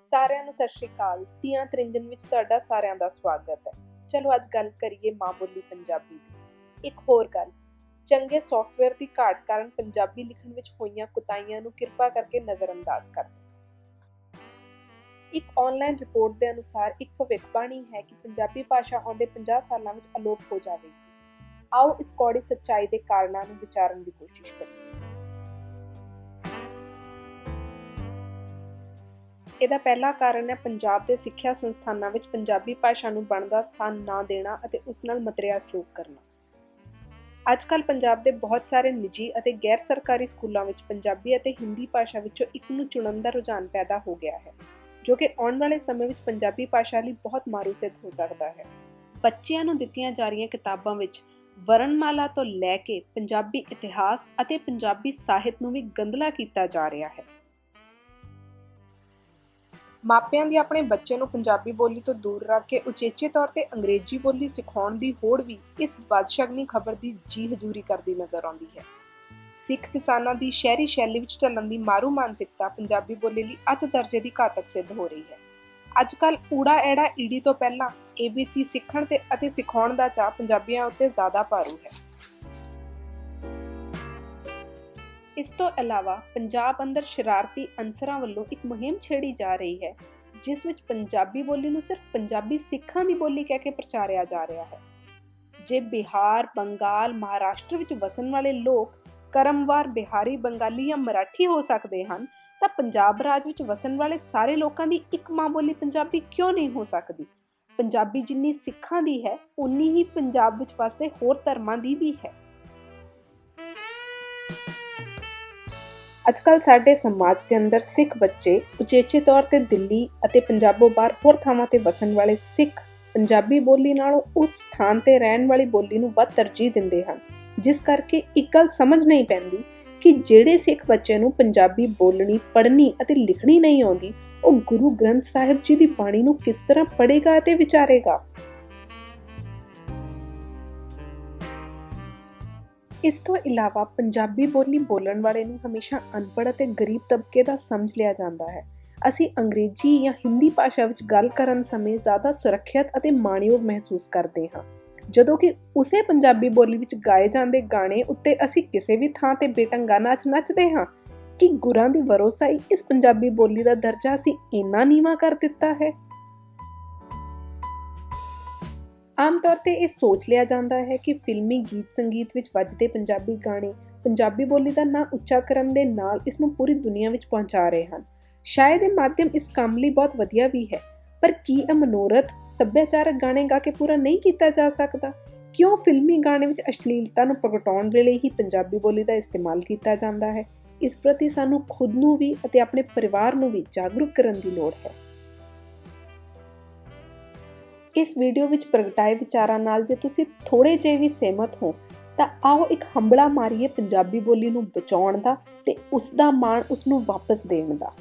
ਸਾਰਿਆਂ ਨੂੰ ਸਤਿ ਸ਼੍ਰੀ ਅਕਾਲ। ਤੀਆਂ ਤਰਿੰਜਨ ਵਿੱਚ ਤੁਹਾਡਾ ਸਾਰਿਆਂ ਦਾ ਸਵਾਗਤ ਹੈ। ਚਲੋ ਅੱਜ ਗੱਲ ਕਰੀਏ ਮਾਂ ਬੋਲੀ ਪੰਜਾਬੀ ਦੀ। ਇੱਕ ਹੋਰ ਗੱਲ, ਚੰਗੇ ਸੌਫਟਵੇਅਰ ਦੀ ਘਾਟ ਕਾਰਨ ਪੰਜਾਬੀ ਲਿਖਣ ਵਿੱਚ ਹੋਈਆਂ ਕੁਤਾਹੀਆਂ ਨੂੰ ਕਿਰਪਾ ਕਰਕੇ ਨਜ਼ਰਅੰਦਾਜ਼ ਕਰ ਦਿਓ। ਇੱਕ ਆਨਲਾਈਨ ਰਿਪੋਰਟ ਦੇ ਅਨੁਸਾਰ ਇੱਕ ਭਵਿੱਖਬਾਣੀ ਹੈ ਕਿ ਪੰਜਾਬੀ ਭਾਸ਼ਾ ਆਉਂਦੇ 50 ਸਾਲਾਂ ਵਿੱਚ ਅਲੋਪ ਹੋ ਜਾਵੇਗੀ। ਆਓ ਇਸ ਕੌੜੀ ਸੱਚਾਈ ਦੇ ਕਾਰਨਾਂ ਨੂੰ ਵਿਚਾਰਨ ਦੀ ਕੋਸ਼ਿਸ਼ ਕਰੀਏ। ਇਹਦਾ ਪਹਿਲਾ ਕਾਰਨ ਹੈ, ਪੰਜਾਬ ਦੇ ਸਿੱਖਿਆ ਸੰਸਥਾਨਾਂ ਵਿੱਚ ਪੰਜਾਬੀ ਭਾਸ਼ਾ ਨੂੰ ਬਣਦਾ ਸਥਾਨ ਨਾ ਦੇਣਾ ਅਤੇ ਉਸ ਨਾਲ ਮਤਰਿਆ ਸਲੂਕ ਕਰਨਾ। ਅੱਜਕੱਲ ਪੰਜਾਬ ਦੇ ਬਹੁਤ ਸਾਰੇ ਨਿੱਜੀ ਅਤੇ ਗੈਰ ਸਰਕਾਰੀ ਸਕੂਲਾਂ ਵਿੱਚ ਪੰਜਾਬੀ ਅਤੇ ਹਿੰਦੀ ਭਾਸ਼ਾ ਵਿੱਚੋਂ ਇੱਕ ਨੂੰ ਚੁਣਨ ਦਾ ਰੁਝਾਨ ਪੈਦਾ ਹੋ ਗਿਆ ਹੈ, ਜੋ ਕਿ ਆਉਣ ਵਾਲੇ ਸਮੇਂ ਵਿੱਚ ਪੰਜਾਬੀ ਭਾਸ਼ਾ ਲਈ ਬਹੁਤ ਮਾਰੂ ਸਿੱਧ ਹੋ ਸਕਦਾ ਹੈ। ਬੱਚਿਆਂ ਨੂੰ ਦਿੱਤੀਆਂ ਜਾ ਰਹੀਆਂ ਕਿਤਾਬਾਂ ਵਿੱਚ ਵਰਣਮਾਲਾ ਤੋਂ ਲੈ ਕੇ ਪੰਜਾਬੀ ਇਤਿਹਾਸ ਅਤੇ ਪੰਜਾਬੀ ਸਾਹਿਤ ਨੂੰ ਵੀ ਗੰਦਲਾ ਕੀਤਾ ਜਾ ਰਿਹਾ ਹੈ। ਮਾਪਿਆਂ ਦੀ ਆਪਣੇ ਬੱਚੇ ਨੂੰ ਪੰਜਾਬੀ ਬੋਲੀ ਤੋਂ ਦੂਰ ਰੱਖ ਕੇ ਉਚੇਚੇ ਤੌਰ ਤੇ ਅੰਗਰੇਜ਼ੀ ਬੋਲੀ ਸਿਖਾਉਣ ਦੀ ਹੋੜ ਵੀ ਇਸ ਬਦਸ਼ਗਨੀ ਖਬਰ ਦੀ ਜੀ ਹਜ਼ੂਰੀ ਕਰਦੀ ਨਜ਼ਰ ਆਉਂਦੀ ਹੈ। ਸਿੱਖ ਕਿਸਾਨਾਂ ਦੀ ਸ਼ਹਿਰੀ ਸ਼ੈਲੀ ਵਿੱਚ ਢਲਣ ਦੀ ਮਾਰੂ ਮਾਨਸਿਕਤਾ ਪੰਜਾਬੀ ਬੋਲੀ ਲਈ ਅੱਤ ਦਰਜੇ ਦੀ ਘਾਤਕ ਸਿੱਧ ਹੋ ਰਹੀ ਹੈ। ਅੱਜ ਕੱਲ ਊੜਾ ਐੜਾ ਈੜੀ ਤੋਂ ਪਹਿਲਾਂ ABC ਸਿੱਖਣ ਤੇ ਅਤੇ ਸਿਖਾਉਣ ਦਾ ਚਾਹ ਪੰਜਾਬੀਆਂ ਉੱਤੇ ਜ਼ਿਆਦਾ ਭਾਰੂ ਹੈ। ਇਸ ਤੋਂ ਇਲਾਵਾ ਪੰਜਾਬ ਅੰਦਰ ਸ਼ਰਾਰਤੀ ਅਨਸਰਾਂ ਵੱਲੋਂ ਇੱਕ ਮੁਹਿੰਮ ਛੇੜੀ ਜਾ ਰਹੀ ਹੈ, ਜਿਸ ਵਿੱਚ ਪੰਜਾਬੀ ਬੋਲੀ ਨੂੰ ਸਿਰਫ ਪੰਜਾਬੀ ਸਿੱਖਾਂ ਦੀ ਬੋਲੀ ਕਹਿ ਕੇ ਪ੍ਰਚਾਰਿਆ ਜਾ ਰਿਹਾ ਹੈ। ਜੇ ਬਿਹਾਰ, ਬੰਗਾਲ, ਮਹਾਰਾਸ਼ਟਰ ਵਿੱਚ ਵਸਣ ਵਾਲੇ ਲੋਕ ਕਰਮਵਾਰ ਬਿਹਾਰੀ, ਬੰਗਾਲੀ ਜਾਂ ਮਰਾਠੀ ਹੋ ਸਕਦੇ ਹਨ, ਤਾਂ ਪੰਜਾਬ ਰਾਜ ਵਿੱਚ ਵਸਣ ਵਾਲੇ ਸਾਰੇ ਲੋਕਾਂ ਦੀ ਇੱਕ ਮਾਂ ਬੋਲੀ ਪੰਜਾਬੀ ਕਿਉਂ ਨਹੀਂ ਹੋ ਸਕਦੀ? ਪੰਜਾਬੀ ਜਿੰਨੀ ਸਿੱਖਾਂ ਦੀ ਹੈ, ਉਨੀ ਹੀ ਪੰਜਾਬ ਵਿੱਚ ਵਸਦੇ ਹੋਰ ਧਰਮਾਂ ਦੀ ਵੀ ਹੈ। ਅੱਜਕੱਲ ਸਾਡੇ ਸਮਾਜ ਦੇ ਅੰਦਰ ਸਿੱਖ ਬੱਚੇ ਉਚੇਚੇ ਤੌਰ ਤੇ ਦਿੱਲੀ ਅਤੇ ਪੰਜਾਬੋਂ ਬਾਹਰ ਹੋਰ ਥਾਵਾਂ ਤੇ ਵਸਣ ਵਾਲੇ ਸਿੱਖ ਪੰਜਾਬੀ ਬੋਲੀ ਨਾਲੋਂ ਉਸ ਸਥਾਨ ਤੇ ਰਹਿਣ ਵਾਲੀ ਬੋਲੀ ਨੂੰ ਵੱਧ ਤਰਜੀਹ ਦਿੰਦੇ ਹਨ। ਜਿਸ ਕਰਕੇ ਇੱਕ ਗੱਲ ਸਮਝ ਨਹੀਂ ਪੈਂਦੀ ਕਿ ਜਿਹੜੇ ਸਿੱਖ ਬੱਚੇ ਨੂੰ ਪੰਜਾਬੀ ਬੋਲਣੀ, ਪੜ੍ਹਨੀ ਅਤੇ ਲਿਖਣੀ ਨਹੀਂ ਆਉਂਦੀ, ਉਹ ਗੁਰੂ ਗ੍ਰੰਥ ਸਾਹਿਬ ਜੀ ਦੀ ਬਾਣੀ ਨੂੰ ਕਿਸ ਤਰ੍ਹਾਂ ਪੜ੍ਹੇਗਾ ਅਤੇ ਵਿਚਾਰੇਗਾ? ਇਸ ਤੋਂ ਇਲਾਵਾ ਪੰਜਾਬੀ ਬੋਲੀ ਬੋਲਣ ਵਾਲੇ ਨੂੰ ਹਮੇਸ਼ਾ ਅਨਪੜ੍ਹ ਅਤੇ ਗਰੀਬ ਤਬਕੇ ਦਾ ਸਮਝ ਲਿਆ ਜਾਂਦਾ ਹੈ। ਅਸੀਂ ਅੰਗਰੇਜ਼ੀ ਜਾਂ ਹਿੰਦੀ ਭਾਸ਼ਾ ਵਿੱਚ ਗੱਲ ਕਰਨ ਸਮੇਂ ਜ਼ਿਆਦਾ ਸੁਰੱਖਿਅਤ ਅਤੇ ਮਾਣਯੋਗ ਮਹਿਸੂਸ ਕਰਦੇ ਹਾਂ। ਜਦੋਂ ਕਿ ਉਸੇ ਪੰਜਾਬੀ ਬੋਲੀ ਵਿੱਚ ਗਾਏ ਜਾਂਦੇ ਗਾਣੇ ਉੱਤੇ ਅਸੀਂ ਕਿਸੇ ਵੀ ਥਾਂ ਤੇ ਬੇਟੰਗਾ ਨਾਚ ਨੱਚਦੇ ਹਾਂ, ਕਿ ਗੁਰਾਂ ਦੀ ਵਰੋਸਾਈ ਇਸ ਪੰਜਾਬੀ ਬੋਲੀ ਦਾ ਦਰਜਾ ਅਸੀਂ ਇੰਨਾ ਨੀਵਾ ਕਰ ਦਿੱਤਾ ਹੈ? ਆਮ ਤੌਰ ਤੇ ਇਹ ਸੋਚ ਲਿਆ ਜਾਂਦਾ ਹੈ ਕਿ ਫਿਲਮੀ ਗੀਤ ਸੰਗੀਤ ਵਿੱਚ ਵੱਜਦੇ ਪੰਜਾਬੀ ਗਾਣੇ ਪੰਜਾਬੀ ਬੋਲੀ ਦਾ ਨਾਂ ਉੱਚਾ ਕਰਨ ਦੇ ਨਾਲ ਇਸ ਨੂੰ ਪੂਰੀ ਦੁਨੀਆ ਵਿੱਚ ਪਹੁੰਚਾ ਰਹੇ ਹਨ। ਸ਼ਾਇਦ ਇਹ ਮਾਧਿਅਮ ਇਸ ਕੰਮ ਲਈ ਬਹੁਤ ਵਧੀਆ ਵੀ ਹੈ, ਪਰ ਕੀ ਇਹ ਮਨੋਰਥ ਸੱਭਿਆਚਾਰਕ ਗਾਣੇ ਗਾ ਕੇ ਪੂਰਾ ਨਹੀਂ ਕੀਤਾ ਜਾ ਸਕਦਾ? ਕਿਉਂ ਫਿਲਮੀ ਗਾਣੇ ਵਿੱਚ ਅਸ਼ਲੀਲਤਾ ਨੂੰ ਪ੍ਰਗਟਾਉਣ ਦੇ ਲਈ ਹੀ ਪੰਜਾਬੀ ਬੋਲੀ ਦਾ ਇਸਤੇਮਾਲ ਕੀਤਾ ਜਾਂਦਾ ਹੈ? ਇਸ ਪ੍ਰਤੀ ਸਾਨੂੰ ਖੁਦ ਨੂੰ ਵੀ ਅਤੇ ਆਪਣੇ ਪਰਿਵਾਰ ਨੂੰ ਵੀ ਜਾਗਰੂਕ ਕਰਨ ਦੀ ਲੋੜ ਹੈ। ਇਸ ਵੀਡੀਓ ਵਿੱਚ ਪ੍ਰਗਟਾਏ ਵਿਚਾਰਾਂ ਨਾਲ ਜੇ ਤੁਸੀਂ ਥੋੜੇ ਜਿਹੇ ਵੀ ਸਹਿਮਤ ਹੋ, ਤਾਂ ਆਓ ਇੱਕ ਹੰਬਲਾ ਮਾਰੀਏ ਪੰਜਾਬੀ ਬੋਲੀ ਨੂੰ ਬਚਾਉਣ ਦਾ ਤੇ ਉਸ ਦਾ ਮਾਣ ਉਸ ਨੂੰ ਵਾਪਸ ਦੇਣ ਦਾ।